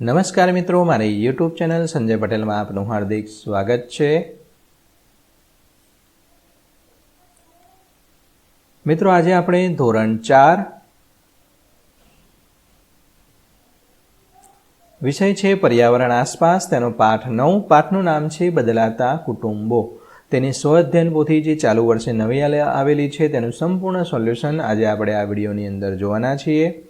નમસ્કાર મિત્રો, મારી યુટ્યુબ ચેનલ સંજય પટેલમાં આપનું હાર્દિક સ્વાગત છે. મિત્રો, આજે આપણે ધોરણ ચાર વિષય છે પર્યાવરણ આસપાસ. તેનો પાઠ નવ, પાઠનું નામ છે બદલાતા કુટુંબો. તેની સ્વઅધ્યયન પોથી જે ચાલુ વર્ષે નવી આવેલી છે, તેનું સંપૂર્ણ સોલ્યુશન આજે આપણે આ વિડીયોની અંદર જોવાના છીએ.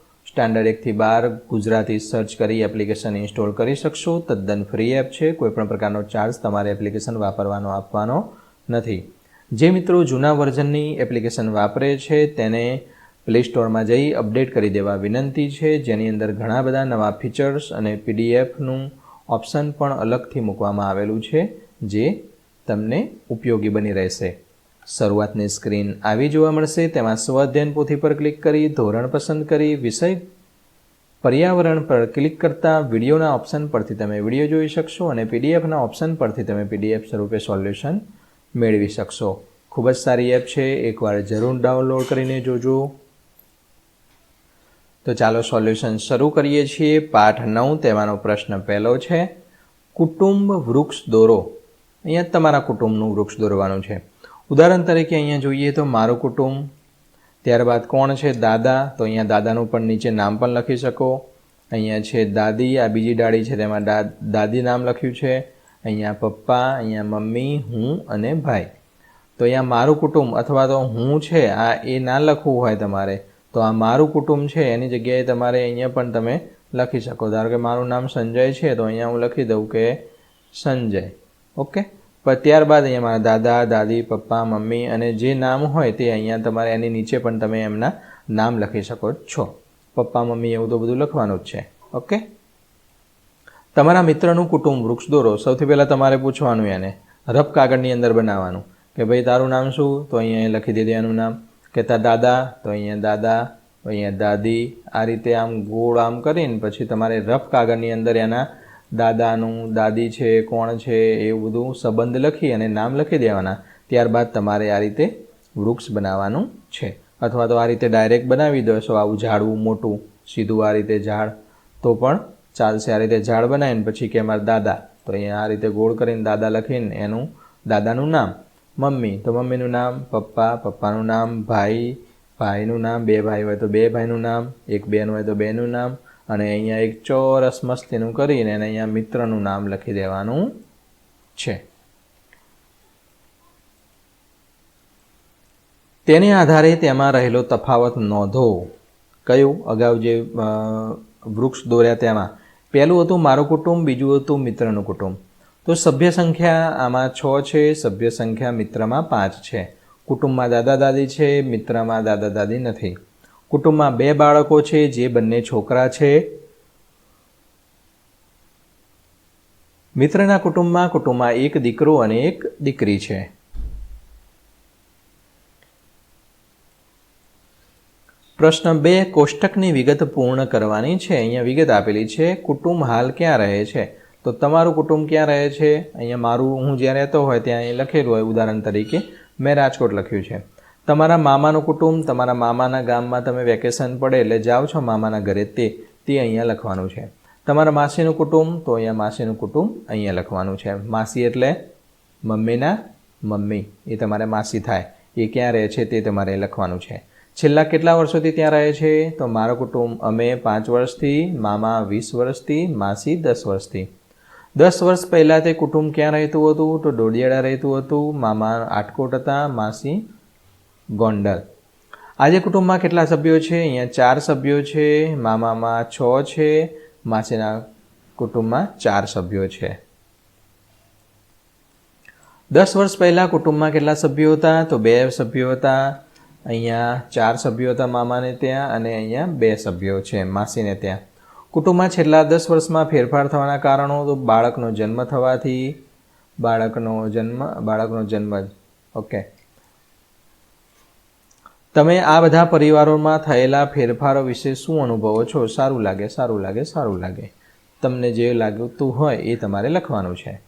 સ્ટાન્ડર્ડ એકથી બાર ગુજરાતી સર્ચ કરી એપ્લિકેશન ઇન્સ્ટોલ કરી શકશો. તદ્દન ફ્રી એપ છે. કોઈપણ પ્રકારનો ચાર્જ તમારે એપ્લિકેશન વાપરવાનો, આપવાનો નથી. જે મિત્રો જૂના વર્ઝનની એપ્લિકેશન વાપરે છે, તેને પ્લે સ્ટોરમાં જઈ અપડેટ કરી દેવા વિનંતી છે. જેની અંદર ઘણા બધા નવા ફીચર્સ અને પીડીએફનું ઓપ્શન પણ અલગથી મૂકવામાં આવેલું છે, જે તમને ઉપયોગી બની રહેશે. શરૂઆતની સ્ક્રીન આવી જોવા મળશે. તેમાં સ્વઅધ્યયન પોથી પર ક્લિક કરી, ધોરણ પસંદ કરી, વિષય પર્યાવરણ પર ક્લિક કરતા વિડીયોના ઓપ્શન પરથી તમે વીડિયો જોઈ શકશો અને પીડીએફના ઓપ્શન પરથી તમે પીડીએફ સ્વરૂપે સોલ્યુશન મેળવી શકશો. ખૂબ જ સારી એપ છે. એકવાર જરૂર ડાઉનલોડ કરીને જોજો. તો ચાલો સોલ્યુશન શરૂ કરીએ છીએ. પાઠ નવ, તેમાંનો પ્રશ્ન પહેલો છે. કુટુંબ વૃક્ષ દોરો. અહીંયા તમારા કુટુંબનું વૃક્ષ દોરવાનું છે. ઉદાહરણ તરીકે અહીંયા જોઈએ તો મારું કુટુંબ, ત્યારબાદ કોણ છે? દાદા. તો અહીંયા દાદાનું પણ નીચે નામ પણ લખી શકો. અહીંયા છે દાદી, આ બીજી ડાળી છે તેમાં દાદી નામ લખ્યું છે. અહીંયા પપ્પા, અહીંયા મમ્મી, હું અને ભાઈ. તો અહીંયા મારું કુટુંબ અથવા તો હું છે, આ એ ના લખવું હોય તમારે, તો આ મારું કુટુંબ છે, એની જગ્યાએ તમારે અહીંયા પણ તમે લખી શકો. ધારો કે મારું નામ સંજય છે, તો અહીંયા હું લખી દઉં કે સંજય. ઓકે? ત્યારબાદ અહીંયા મારા દાદા, દાદી, પપ્પા, મમ્મી અને જે નામ હોય તે અહીંયા તમારે એની નીચે પણ તમે એમના નામ લખી શકો છો. પપ્પા, મમ્મી એવું તો બધું લખવાનું જ છે. ઓકે? તમારા મિત્રનું કુટુંબ વૃક્ષ દોરો સૌથી પહેલાં તમારે પૂછવાનું એને, રફ કાગળની અંદર બનાવવાનું કે ભાઈ તારું નામ શું? તો અહીંયા લખી દીધું એનું નામ. કે તાર દાદા, તો અહીંયા દાદા, અહીંયા દાદી, આ રીતે આમ ગોળ આમ કરીને પછી તમારે રફ કાગળની અંદર એના દાદાનું, દાદી છે, કોણ છે એવું બધું સંબંધ લખી અને નામ લખી દેવાના. ત્યારબાદ તમારે આ રીતે વૃક્ષ બનાવવાનું છે. અથવા તો આ રીતે ડાયરેક્ટ બનાવી દો. આવું ઝાડવું મોટું, સીધું આ રીતે ઝાડ. તો પણ ચાલશે આ રીતે ઝાડ બનાવીને પછી કે મારા દાદા. તો અહીંયા આ રીતે ગોળ કરીને દાદા લખીને એનું, દાદાનું નામ. મમ્મી, તો મમ્મીનું નામ, પપ્પા, પપ્પાનું નામ, ભાઈ. ભાઈનું નામ, બે ભાઈ હોય તો બે ભાઈનું નામ. એક બેન હોય તો બેનું નામ. અને અહીંયા એક ચોરસ મસ્તીનું કરીને એને અહીંયા મિત્રનું નામ લખી દેવાનું છે. તેને આધારે તેમાં રહેલો તફાવત નોંધો. કયું? અગાઉ જે વૃક્ષ દોર્યા તેમાં. પહેલું હતું મારું કુટુંબ, બીજું હતું મિત્રનું કુટુંબ. તો સભ્ય સંખ્યા આમાં છ છે, સભ્ય સંખ્યા મિત્રમાં પાંચ છે. કુટુંબમાં દાદા દાદી છે, મિત્રમાં દાદા દાદી નથી. કુટુંબમાં બે બાળકો છે, જે બંને છોકરા છે. મિત્રના કુટુંબમાં કુટુંબમાં એક દીકરો અને એક દીકરી છે. પ્રશ્ન બે, કોષ્ટકની વિગત પૂર્ણ કરવાની છે. અહીંયા વિગત આપેલી છે, કુટુંબ હાલ ક્યાં રહે છે? તો તમારું કુટુંબ ક્યાં રહે છે? અહીંયા મારું, હું જ્યાં રહેતો હોય ત્યાં અહીં લખેલું હોય ઉદાહરણ તરીકે. મેં રાજકોટ લખ્યું છે. તમારા મામાનું કુટુંબ, તમારા મામાના ગામમાં તમે વેકેશન પડે એટલે જાઓ છો મામાના ઘરે, તે તે અહીંયા લખવાનું છે. તમારા માસીનું કુટુંબ, તો અહીંયા માસીનું કુટુંબ અહીંયા લખવાનું છે. માસી એટલે મમ્મીના મમ્મી, એ તમારે માસી થાય. એ ક્યાં રહે છે તે તમારે લખવાનું છે. છેલ્લા કેટલા વર્ષોથી ત્યાં રહે છે? તો મારો કુટુંબ, અમે પાંચ વર્ષથી, મામા વીસ વર્ષથી, માસી દસ વર્ષથી. દસ વર્ષ પહેલાં તે કુટુંબ ક્યાં રહેતું હતું? તો ડોડિયાળા રહેતું હતું. મામા આટકોટ હતા, માસી ગોંડલ. આજે કુટુંબમાં કેટલા સભ્યો છે? અહીંયા ચાર સભ્યો છે, મામામાં છ છે, માસીના કુટુંબમાં ચાર સભ્યો છે. દસ વર્ષ પહેલાં કુટુંબમાં કેટલા સભ્યો હતા? તો બે સભ્યો હતા. અહીંયા ચાર સભ્યો હતા મામાને ત્યાં અને અહીંયા બે સભ્યો છે માસીને ત્યાં. કુટુંબમાં છેલ્લા દસ વર્ષમાં ફેરફાર થવાના કારણો તો બાળકનો જન્મ થવાથી, બાળકનો જન્મ બાળકનો જન્મ ઓકે તમે આ બધા પરિવારોમાં થયેલા ફેરફારો વિશે શું અનુભવો છો? સારું લાગે સારું લાગે સારું લાગે. તમને જે લાગતું હોય એ તમારે લખવાનું છે.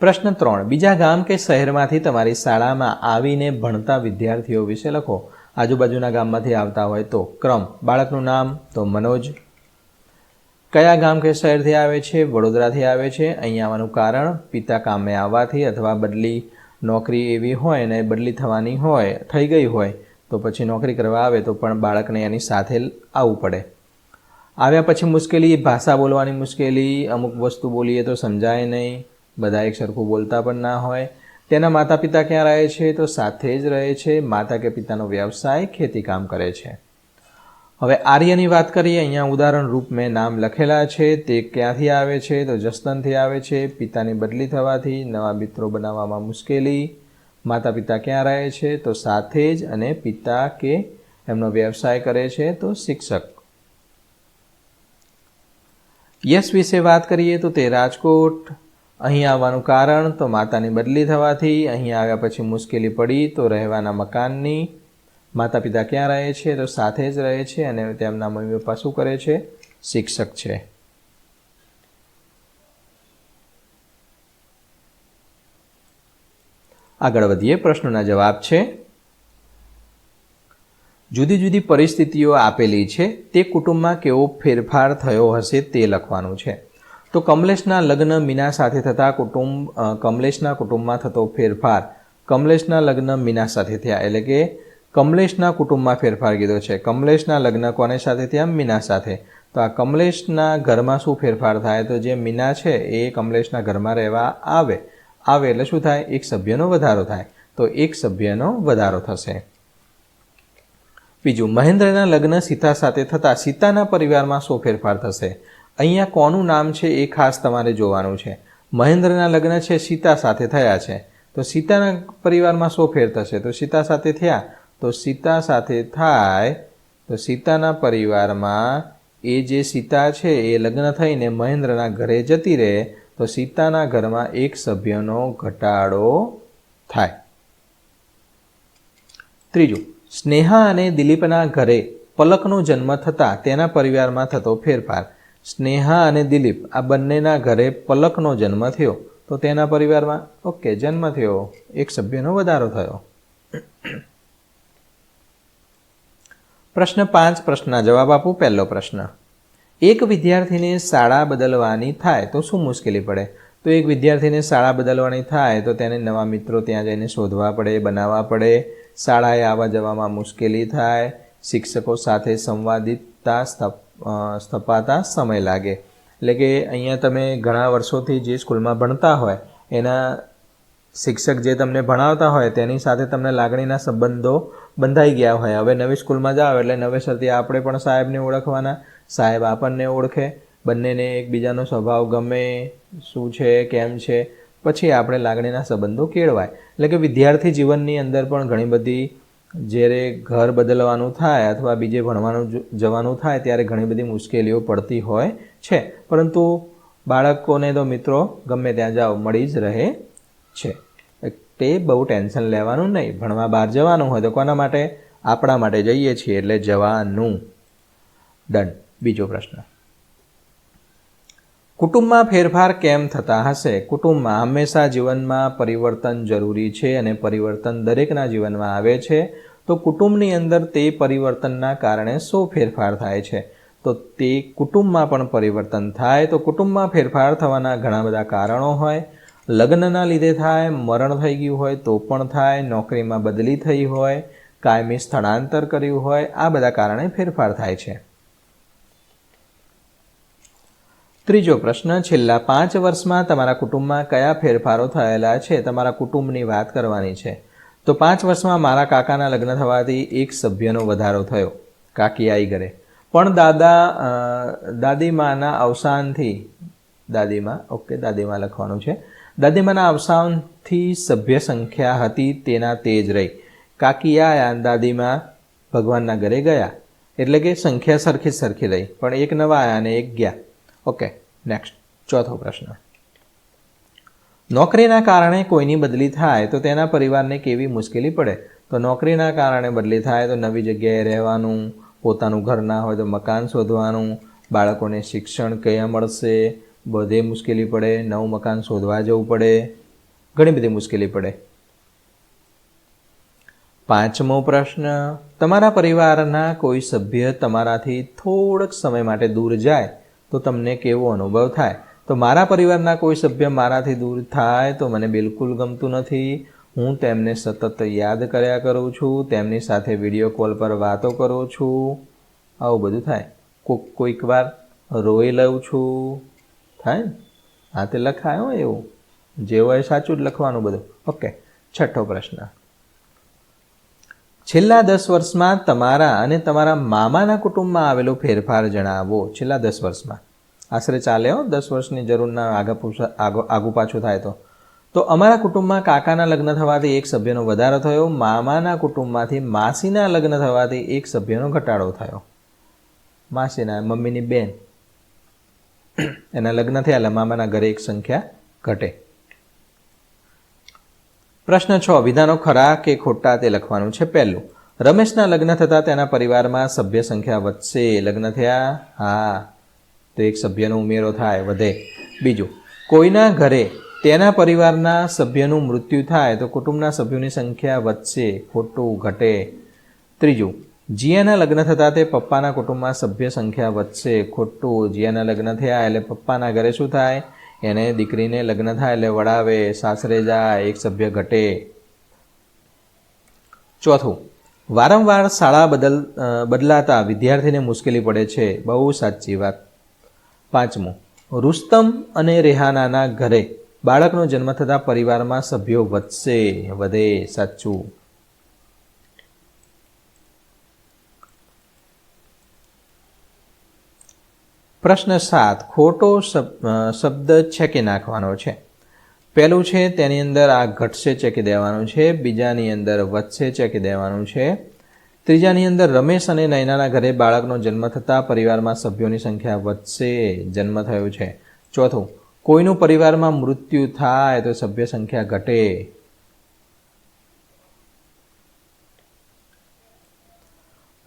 પ્રશ્ન ત્રણ. બીજા ગામ કે શહેરમાંથી તમારી શાળામાં આવીને ભણતા વિદ્યાર્થીઓ વિશે લખો. આજુબાજુના ગામમાંથી આવતા હોય તો ક્રમ. બાળકનું નામ તો મનોજ. કયા ગામ કે શહેરથી આવે છે? વડોદરાથી આવે છે. અહીં આવવાનું કારણ, પિતા કામે આવવાથી અથવા બદલી નોકરી એવી હોય અને બદલી થવાની હોય, થઈ ગઈ હોય, તો પછી નોકરી કરવા આવે તો પણ બાળકને એની સાથે આવવું પડે. આવ્યા પછી મુશ્કેલી, ભાષા બોલવાની મુશ્કેલી, અમુક વસ્તુ બોલીએ તો સમજાય નહીં, બધા એક સરખું બોલતા પણ ના હોય. તેના માતા પિતા ક્યાં રહે છે? તો સાથે જ રહે છે. માતા કે પિતાનો વ્યવસાય ખેતી કામ કરે છે. હવે આર્યની વાત કરીએ, અહીંયા ઉદાહરણ રૂપ મેં નામ લખેલા છે, તે ક્યાંથી આવે છે? તો જસદનથી આવે છે, પિતાની બદલી થવાથી નવા મિત્રો બનાવવામાં મુશ્કેલી માતા પિતા ક્યાં રહે છે? તો સાથે જ અને પિતા કે એમનો વ્યવસાય કરે છે, તો શિક્ષક. યશ વિશે વાત કરીએ તો તે રાજકોટ. અહીં આવવાનું કારણ, તો માતાની બદલી થવાથી અહીં આવ્યા પછી મુશ્કેલી પડી, તો રહેવાના મકાનની. માતા પિતા ક્યાં રહે છે તો સાથે જ રહે છે અને તેમના મમ્મી પપ્પા શું કરે છે? શિક્ષક છે. આગળ વધીએ, પ્રશ્નોના જવાબ છે. જુદી જુદી પરિસ્થિતિઓ આપેલી છે, તે કુટુંબમાં કેવો ફેરફાર થયો હશે તે લખવાનું છે. તો કમલેશના લગ્ન મીના સાથે થતા કુટુંબ કમલેશના કુટુંબમાં થતો ફેરફાર. કમલેશના લગ્ન મીના સાથે થયા, એટલે કે કમલેશના કુટુંબમાં ફેરફાર કીધો છે. કમલેશના લગ્ન કોને સાથે થયા? મીના સાથે. તો આ કમલેશના ઘરમાં શું ફેરફાર થાય? તો જે મીના છે, એ કમલેશના ઘરમાં રહેવા આવે. આવે એટલે શું થાય? એક સભ્યનો વધારો થાય. તો એક સભ્યનો વધારો થશે. બીજું, મહેન્દ્રના લગ્ન સીતા સાથે થતાં સીતાના પરિવારમાં શું ફેરફાર થશે? અહીંયા કોનું નામ છે એ ખાસ તમારે જોવાનું છે. મહેન્દ્રના લગ્ન છે સીતા સાથે થયા છે. તો સીતાના પરિવારમાં શું ફેર થશે? તો સીતા સાથે થયા. તો સીતા સાથે થાય, તો સીતાના પરિવારમાં એ જે સીતા છે, એ લગ્ન થઈને મહેન્દ્રના ઘરે જતી રહે, તો સીતાના ઘરમાં એક સભ્યનો ઘટાડો થાય. ત્રીજું, સ્નેહા અને દિલીપના ઘરે પલકનો જન્મ થતાં તેના પરિવારમાં થતો ફેરફાર. સ્નેહા અને દિલીપ, આ બંનેના ઘરે પલકનો જન્મ થયો. તો તેના પરિવારમાં, ઓકે, જન્મ થયો. એક સભ્યનો વધારો થયો. પ્રશ્ન પાંચ પ્રશ્નના જવાબ આપું, પહેલો પ્રશ્ન. એક વિદ્યાર્થીને શાળા બદલવાની થાય તો શું મુશ્કેલી પડે? તો એક વિદ્યાર્થીને શાળા બદલવાની થાય તો તેને નવા મિત્રો ત્યાં જઈને શોધવા પડે, બનાવવા પડે. શાળાએ આવવા જવામાં મુશ્કેલી થાય, શિક્ષકો સાથે સંવાદિતતા સ્થપાતા સમય લાગે. એટલે કે અહીંયા તમે ઘણા વર્ષોથી જે સ્કૂલમાં ભણતા હોય, એના શિક્ષક જે તમને ભણાવતા હોય, તેની સાથે તમને લાગણીના સંબંધો બંધાઈ ગયા હોય. હવે નવી સ્કૂલમાં જાઓ એટલે નવેસરથી આપણે પણ સાહેબને ઓળખવાના. સાહેબ આપણને ઓળખે. બંનેને એકબીજાનો સ્વભાવ ગમે, શું છે, કેમ છે, પછી આપણે લાગણીના સંબંધો કેળવાય. એટલે કે વિદ્યાર્થી જીવનની અંદર પણ ઘણી બધી જ્યારે ઘર બદલવાનું થાય અથવા બીજે ભણવાનું જવાનું થાય ત્યારે ઘણી બધી મુશ્કેલીઓ પડતી હોય છે. પરંતુ બાળકોને તો મિત્રો ગમે ત્યાં જાઓ મળી જ રહે છે. તે બહુ ટેન્શન લેવાનું નહીં. ભણવા બહાર જવાનું હોય તો કોના માટે? આપણા માટે જઈએ છીએ એટલે જવાનું. ડન બીજો પ્રશ્ન. કુટુંબમાં ફેરફાર કેમ થતા હશે? કુટુંબમાં હંમેશા જીવનમાં પરિવર્તન જરૂરી છે અને પરિવર્તન દરેકના જીવનમાં આવે છે. તો કુટુંબની અંદર તે પરિવર્તનના કારણે શું ફેરફાર થાય છે? તો તે કુટુંબમાં પણ પરિવર્તન થાય. તો કુટુંબમાં ફેરફાર થવાના ઘણા બધા કારણો હોય. લગ્નના લીધે થાય, મરણ થઈ ગયું હોય તો પણ થાય, નોકરીમાં બદલી થઈ હોય, કાયમી સ્થળાંતર કર્યું હોય, આ બધા કારણે ફેરફાર થાય છે. ત્રીજો પ્રશ્ન, છેલ્લા પાંચ વર્ષમાં તમારા કુટુંબમાં કયા ફેરફારો થયેલા છે? તમારા કુટુંબની વાત કરવાની છે. તો પાંચ વર્ષમાં મારા કાકાના લગ્ન થવાથી એક સભ્યનો વધારો થયો. કાકી આઈ ઘરે. પણ દાદા દાદીમાના અવસાનથી, દાદીમા, ઓકે, દાદીમા લખવાનું છે. દાદીમાના અવસાનથી સભ્ય સંખ્યા હતી તેના તેજ રહી. કાકી આયા દાદીમા ભગવાનના ઘરે ગયા એટલે કે સંખ્યા સરખી સરખી રહી, પણ એક નવા આવ્યા અને એક ગયા. ઓકે નેક્સ્ટ ચોથો પ્રશ્ન. નોકરીના કારણે કોઈની બદલી થાય તો તેના પરિવારને કેવી મુશ્કેલી પડે? તો નોકરીના કારણે બદલી થાય તો નવી જગ્યાએ રહેવાનું, પોતાનું ઘર ના હોય તો મકાન શોધવાનું, બાળકોને શિક્ષણ કયા મળશે બધે મુશ્કેલી પડે, નવું મકાન શોધવા જવું પડે, ઘણી બધી મુશ્કેલી પડે. પાંચમો પ્રશ્ન, તમારા પરિવારના કોઈ સભ્ય તમારાથી થોડોક સમય માટે દૂર જાય તો તમને કેવો અનુભવ થાય? તો મારા પરિવારના કોઈ સભ્ય મારાથી દૂર થાય તો મને બિલકુલ ગમતું નથી. હું તેમને સતત યાદ કર્યા કરું છું, તેમની સાથે વીડિયો કોલ પર વાતો કરું છું. આવું બધું થાય. કોઈક વાર રોઈ લઉં છું. થાય ને? હા, તે લખાય એવું? જે હોય સાચું જ લખવાનું બધું. ઓકે, છઠ્ઠો પ્રશ્ન. છેલ્લા દસ વર્ષમાં તમારા અને તમારા મામાના કુટુંબમાં આવેલો ફેરફાર જણાવો. છેલ્લા દસ વર્ષમાં. આશરે ચાલે હો, દસ વર્ષની જરૂર ના આગા, આગુ પાછું થાય તો. તો અમારા કુટુંબમાં કાકાના લગ્ન થવાથી એક સભ્યનો વધારો થયો, મામાના કુટુંબમાંથી માસીના લગ્ન થવાથી એક સભ્યનો ઘટાડો થયો. માસીના, મમ્મીની બેન. એના લગ્ન થયા એટલે મામાના ઘરે એક સંખ્યા ઘટે. પ્રશ્ન છ, વિધાનો ખરા કે ખોટા તે લખવાનું છે પહેલું. રમેશના લગ્ન થતાં તેના પરિવારમાં સભ્ય સંખ્યા વધશે. લગ્ન થયા, હા, તો એક સભ્યનો ઉમેરો થાય, વધે. બીજું, કોઈના ઘરે તેના પરિવારના સભ્યનું મૃત્યુ થાય તો કુટુંબના સભ્યોની સંખ્યા વધશે, ખોટું, ઘટે. ત્રીજું જીયાના લગ્ન થતાં તે પપ્પાના કુટુંબમાં સભ્ય સંખ્યા વધશે. ખોટું, જીયાના લગ્ન થયા એટલે પપ્પાના ઘરે શું થાય? એને દીકરીને લગ્ન થાય એટલે વડાવે સાસરે જાય, એક સભ્ય ઘટે. ચોથું, વારંવાર શાળા બદલ બદલાતા વિદ્યાર્થીને મુશ્કેલી પડે છે. બહુ સાચી વાત. પાંચમું, રુસ્તમ અને રેહાનાના ઘરે બાળકનો જન્મ થતાં પરિવારમાં સભ્યો વધશે. વધે, સાચું. પ્રશ્ન સાત, ખોટો શબ્દ છેકી નાખવાનો છે? પહેલું છે, તેની અંદર આ ઘટશે ચેકી દેવાનું છે, બીજાની અંદર વધશે ચેકી દેવાનું છે. ત્રીજાની અંદર રમેશ અને નૈનાના ઘરે બાળકનો જન્મ થતાં પરિવારમાં સભ્યોની સંખ્યા વધશે, જન્મ થયો છે. ચોથું, કોઈનું પરિવારમાં મૃત્યુ થાય તો સભ્ય સંખ્યા ઘટે.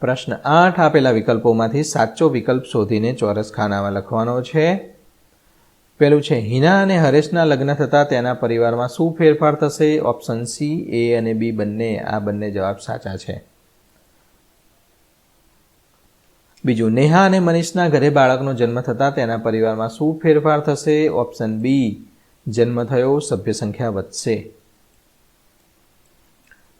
પ્રશ્ન આઠ આપેલા વિકલ્પોમાંથી સાચો વિકલ્પ શોધીને ચોરસ ખાનામાં લખવાનો છે. પેલું છે, હિના અને હરેશના લગ્ન થતાં તેના પરિવારમાં શું ફેરફાર થશે? ઓપ્શન સી, એ અને બી બંને. આ બંને જવાબ સાચા છે. બીજું, નેહા અને મનીષના ઘરે બાળકનો જન્મ થતાં તેના પરિવારમાં શું ફેરફાર થશે? ઓપ્શન બી, જન્મ થયો, સભ્ય સંખ્યા વધશે.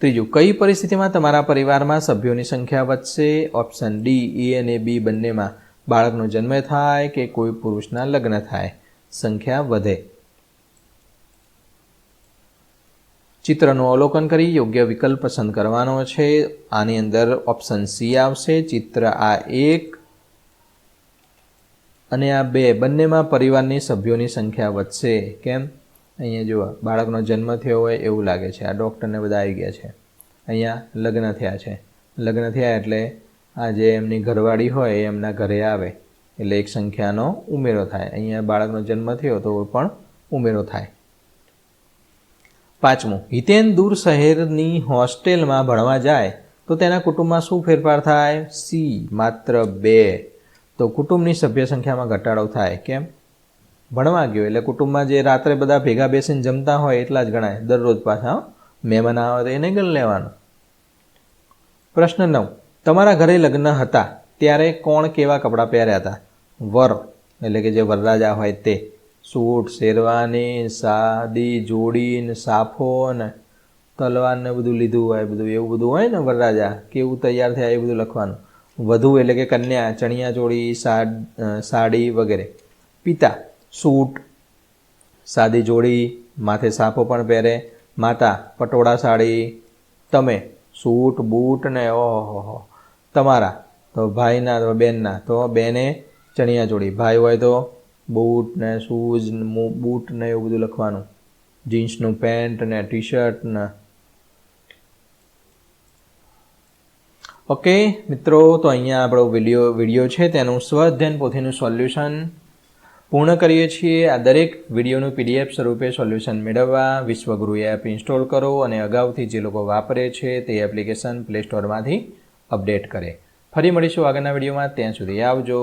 ત્રીજું કઈ પરિસ્થિતિમાં તમારા પરિવારમાં સભ્યોની સંખ્યા વધશે? ઓપ્શન ડી એ અને બી બંનેમાં બાળકનો જન્મ થાય કે કોઈ પુરુષના લગ્ન થાય? સંખ્યા વધે. ચિત્રનું અવલોકન કરી યોગ્ય વિકલ્પ પસંદ કરવાનો છે. આની અંદર ઓપ્શન સી આવશે. ચિત્ર આ એક અને આ બે બંનેમાં પરિવારની સભ્યોની સંખ્યા વધશે. કેમ? અહીંયા જુઓ, બાળકનો જન્મ થયો હોય એવું લાગે છે. આ ડૉક્ટરને બધા આવી ગયા છે. અહીંયા લગ્ન થયા છે. લગ્ન થયા એટલે આ જે એમની ઘરવાળી હોય એ એમના ઘરે આવે. એટલે એક સંખ્યાનો ઉમેરો થાય. અહીંયા બાળકનો જન્મ થયો તો પણ ઉમેરો થાય. પાંચમું, હિતેન દૂર શહેરની હોસ્ટેલમાં ભણવા જાય તો તેના કુટુંબમાં શું ફેરફાર થાય? સી, માત્ર બે. તો કુટુંબની સભ્ય સંખ્યામાં ઘટાડો થાય. કેમ? ભણવા ગયો. એટલે કુટુંબમાં જે રાત્રે બધા ભેગા બેસીને જમતા હોય એટલા જ ગણાય. દરરોજ પાછા મહેમાન આવે તો એને ગણ લેવાનું. પ્રશ્ન નવ. તમારા ઘરે લગ્ન હતા ત્યારે કોણ કેવા કપડાં પહેર્યા હતા? વર, એટલે કે જે વરરાજા હોય તે. સૂટ, શેરવાની, સાદી, જોડીને સાફો ને તલવાર બધું લીધું હોય, બધું એવું બધું હોય ને વરરાજા, કેવું તૈયાર થયા એ બધું લખવાનું. વધુ એટલે કે કન્યા, ચણિયા ચોળી સાડી વગેરે. પિતા સૂટ, સાદી જોડી, માથે સાફો પણ પહેરે. માતા, પટોળા સાડી. તમે, સૂટ, બૂટ ને ઓહો તમારા, તો ભાઈના, તો બેનના, તો બેને ચણિયા ચોળી ભાઈ હોય તો બૂટ ને શૂઝ બૂટ ને એવું બધું લખવાનું. જીન્સનું પેન્ટ ને ટી શર્ટ ને. ઓકે, મિત્રો, તો અહીંયા આપણો વીડિયો વીડિયો છે. તેનું સ્વઅધ્યયન પોથીનું સોલ્યુશન પૂર્ણ કરીએ છીએ. આ દરેક વિડીયોનું પીડીએફ સ્વરૂપે સોલ્યુશન મેળવવા વિશ્વગુરુ એપ ઇન્સ્ટોલ કરો અને અગાઉથી જે લોકો વાપરે છે તે એપ્લિકેશન પ્લે સ્ટોરમાંથી અપડેટ કરે. ફરી મળીશું આગળના વિડીયોમાં. ત્યાં સુધી આવજો.